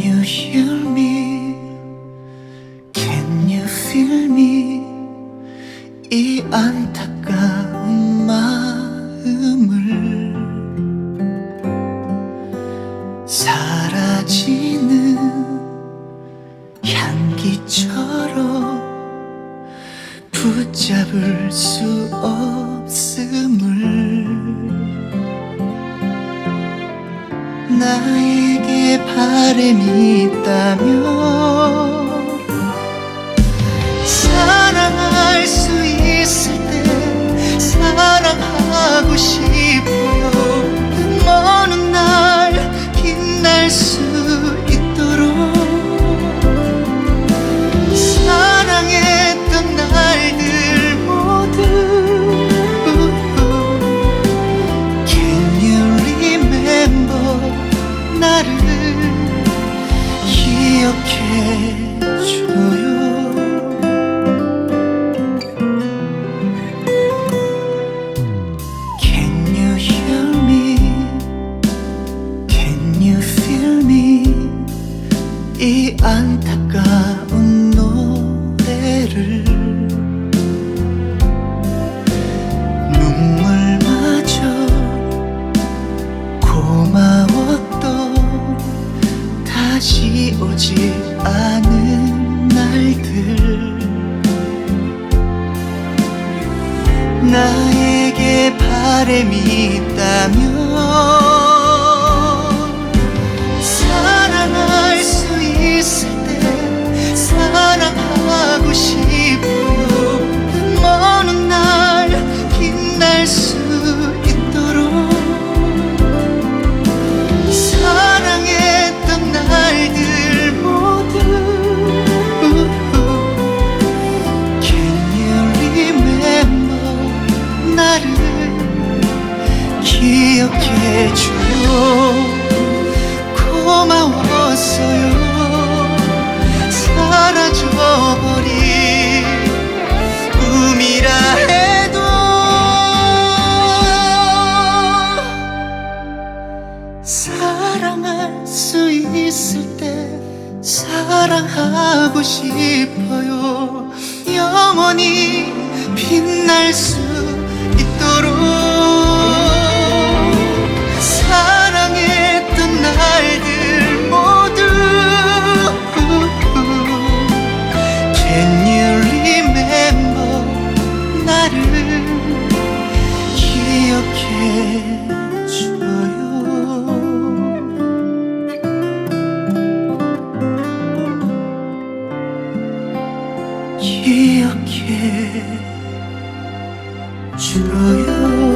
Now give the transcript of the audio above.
you hear me? 이 안타까운 마음을 사라지는 향기처럼 붙잡을 수 없음을 나의 바람이 있다면 사랑할 수 있을 때 사랑하고 싶 you feel me? 이 안타까운 노래를 눈물마저 고마웠던 다시 오지 않은 날들 나에게 바람이 있다면 수 있을 때 사랑하고 싶어요. 영원히 빛날 수 기억해줘요